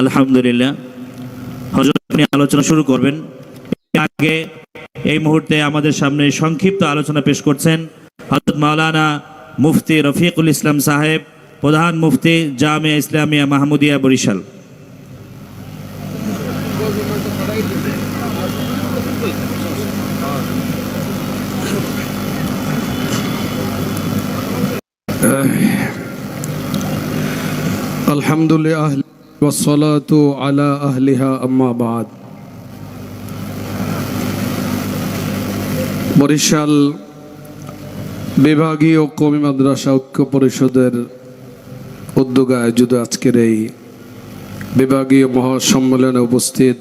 আলহামদুলিল্লাহ। হজরত আপনি আলোচনা শুরু করবেন। আগে এই মুহূর্তে আমাদের সামনে সংক্ষিপ্ত আলোচনা পেশ করছেন হজরত মাওলানা মুফতি রফিকুল ইসলাম সাহেব, প্রধান মুফতি জামিয়া ইসলামিয়া মাহমুদিয়া বরিশাল। الحمد لله والصلاة على أهلها أما بعد বরিশাল বিভাগীয় কমি মাদ্রাসা ঐক্য পরিষদের উদ্যোগে আয়োজিত আজকের এই বিভাগীয় মহাসম্মেলনে উপস্থিত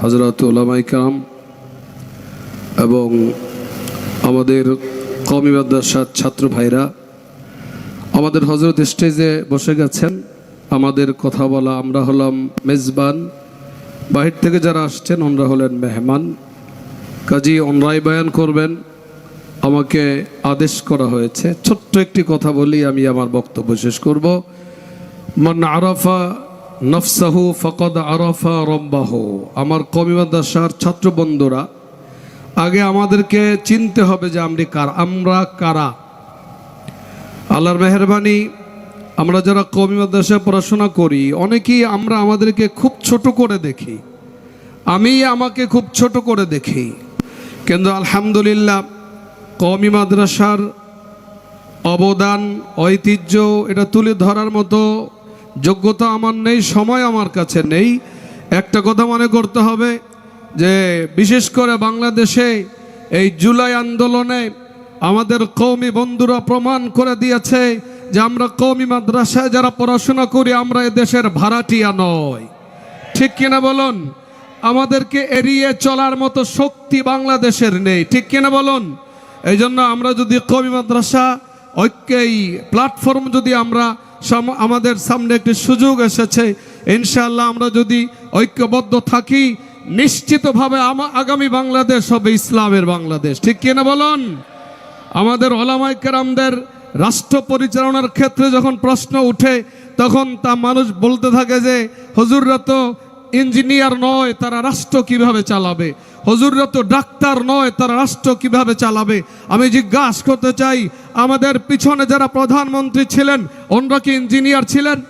হজরত ওলামাই কাম এবং আমাদের কমি মাদ্রাসার ছাত্র ভাইরা আমাদের হজরত স্টেজে বসে গেছেন। আমাদের কথা বলা, আমরা হলাম মেজবান। বাহির থেকে যারা আসছেন, ওনরা হলেন মেহমান। কাজী অনরাই বয়ান করবেন। আমাকে আদেশ করা হয়েছে। ছোট্ট একটি কথা বলি, আমি আমার বক্তব্য শেষ করব। মান আরাফা নফসাহু ফকদ আরাফা রম্বাহ আমার কমি মাদ্রাসার ছাত্র বন্ধুরা আগে আমাদেরকে চিনতে হবে যে আমরা কার আমরা কারা। আল্লাহর মেহরবানি, আমরা যারা কমি মাদ্রাসায় পড়াশোনা করি, অনেকেই আমরা আমাদেরকে খুব ছোট করে দেখি। আমি আমাকে খুব ছোট করে দেখি। কিন্তু আলহামদুলিল্লাহ কমি মাদ্রাসার অবদান, ঐতিহ্য, এটা তুলে ধরার মতো যোগ্যতা আমার নেই, সময় আমার কাছে নেই। একটা কথা মনে করতে হবে যে, বিশেষ করে বাংলাদেশে এই জুলাই আন্দোলনে আমাদের কৌমি বন্ধুরা প্রমাণ করে দিয়েছে যে আমরা কৌমি মাদ্রাসায় যারা পড়াশোনা করি, আমরা দেশের ভাড়াটিয়া নয় ঠিক কিনা বলুন? আমাদেরকে এড়িয়ে চলার মতো শক্তি বাংলাদেশের নেই। ঠিক কিনা বলুন? এই জন্য আমরা যদি কবি মাদ্রাসা, ঐক্যেই প্ল্যাটফর্ম যদি আমরা আমাদের সামনে একটি সুযোগ এসেছে ইনশাল্লাহ আমরা যদি ঐক্যবদ্ধ থাকি, নিশ্চিতভাবে আমা আগামী বাংলাদেশ হবে ইসলামের বাংলাদেশ। ঠিক কিনা বলুন? আমাদের ওলামাই কেরামদের রাষ্ট্র পরিচালনার ক্ষেত্রে যখন প্রশ্ন উঠে, তখন তা মানুষ বলতে থাকে যে, হজুররা তো ইঞ্জিনিয়ার নয়, তারা রাষ্ট্র কীভাবে চালাবে? হজুররা তো ডাক্তার নয়, তারা রাষ্ট্র কীভাবে চালাবে? আমি জিজ্ঞাসা করতে চাই, আমাদের পিছনে যারা প্রধানমন্ত্রী ছিলেন ওনরা কি ইঞ্জিনিয়ার ছিলেন?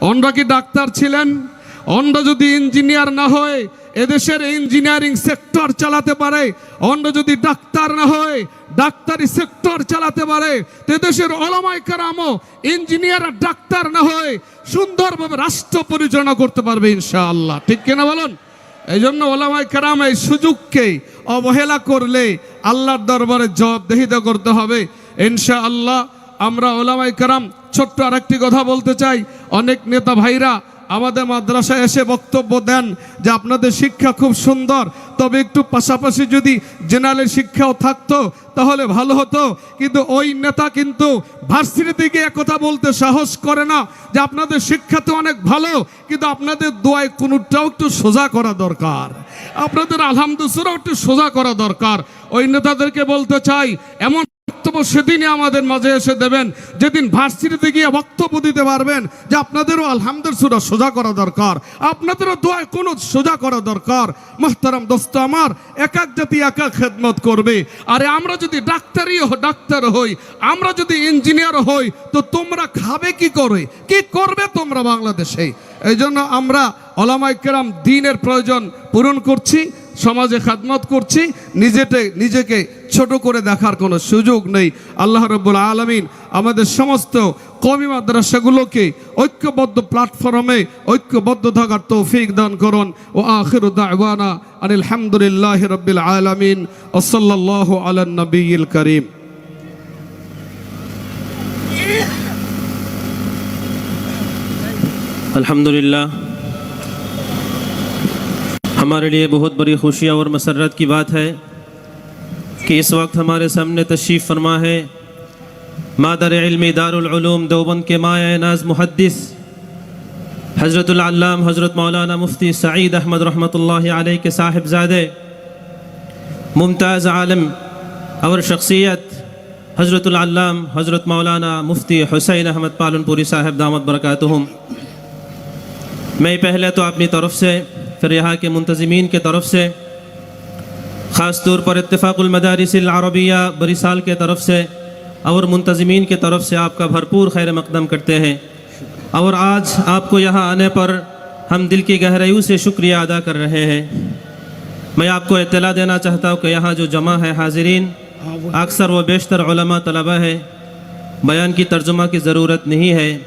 অনরা কি ডাক্তার ছিলেন? অনরা যদি ইঞ্জিনিয়ার না হয়, এদেশের ইঞ্জিনিয়ারিং সেক্টর চালাতে পারে। অন্য যদি ডাক্তার না হয়, ডাক্তারি সেক্টর চালাতে পারে। এদেশের অলমাই কারামও ইঞ্জিনিয়ার আর ডাক্তার না হয়, সুন্দরভাবে রাষ্ট্র পরিচালনা করতে পারবে ইনশাআল্লাহ। ঠিক কিনা বলুন? এই জন্য ওলামাই কারাম এই সুযোগকে অবহেলা করলে আল্লাহর দরবারে জবাবদেহিতা করতে হবে। ইনশাআল্লাহ আমরা ওলামাই কারাম ছোট্ট আরেকটি কথা বলতে চাই। অনেক নেতা ভাইরা আমাদের মাদ্রাসায় এসে বক্তব্য দেন যে আপনাদের শিক্ষা খুব সুন্দর। তবে একটু পাশাপাশি যদি জেনারেল শিক্ষাও থাকতো, তাহলে ভালো হতো। কিন্তু ওই নেতা কিন্তু ভার্সিটিতে গিয়ে কথা বলতে সাহস করে না যে আপনাদের শিক্ষা তো অনেক ভালো, কিন্তু আপনাদের দোয়ায় কোনোটাও একটু সোজা করা দরকার। আপনাদের আলহামদুসুরাও একটু সোজা করা দরকার। ওই নেতাদেরকে বলতে চাই, এমন সেদিনই আমাদের মাঝে এসে দেবেন। যেদিন ভার্সিটিতে গিয়ে বক্তব্য দিতে পারবেন যে আপনাদেরও আলহামদুল সুরা সোজা করা দরকার, আপনাদেরও দোয়ায় কোনো সোজা করা দরকার। মোহতারাম দোস্ত আমার, এক এক জাতি এক এক খেদমত করবে। আরে আমরা যদি ডাক্তারই ডাক্তার হই, আমরা যদি ইঞ্জিনিয়ার হই, তো তোমরা খাবে কি করে? কি করবে তোমরা বাংলাদেশে? এই জন্য আমরা অলামাইকেরাম দিনের প্রয়োজন পূরণ করছি। সমাজে খাদমত করছি, নিজেতে, নিজেকে ছোট করে দেখার কোনো সুযোগ নেই। আল্লাহ রব্বুল আলমিন আমাদের সমস্ত কমি মাদ্রাসাগুলোকে ঐক্যবদ্ধ প্ল্যাটফর্মে ঐক্যবদ্ধ থাকার তৌফিক দান করুন। ও আখির দাওয়ানা আনিল হামদুলিল্লাহ রব্বিল আলমিন। ওসল্লাহ আলা নবীল করিম। ہمارے لیے بہت بڑی خوشی اور مسرت کی بات ہے کہ اس وقت ہمارے سامنے تشریف فرما ہے مادر علمی دارالعلوم دوبند کے مایہ ناز محدث حضرت العلام حضرت مولانا مفتی سعید احمد رحمۃ اللہ علیہ کے صاحب زادے ممتاز عالم اور شخصیت حضرت العلام حضرت مولانا مفتی حسین احمد پالن پوری صاحب دامت برکاتہم۔ میں پہلے تو اپنی طرف سے پھر یہاں کے منتظمین کے طرف سے خاص طور پر اتفاق المدارس العربیہ بریسال کے طرف سے اور منتظمین کے طرف سے آپ کا بھرپور خیر مقدم کرتے ہیں۔ اور آج آپ کو یہاں آنے پر ہم دل کی گہرائیوں سے شکریہ ادا کر رہے ہیں۔ میں آپ کو اطلاع دینا چاہتا ہوں کہ یہاں جو جمع ہے حاضرین ہاں، اکثر و بیشتر علماء طلبہ ہے بیان کی ترجمہ کی ضرورت نہیں ہے۔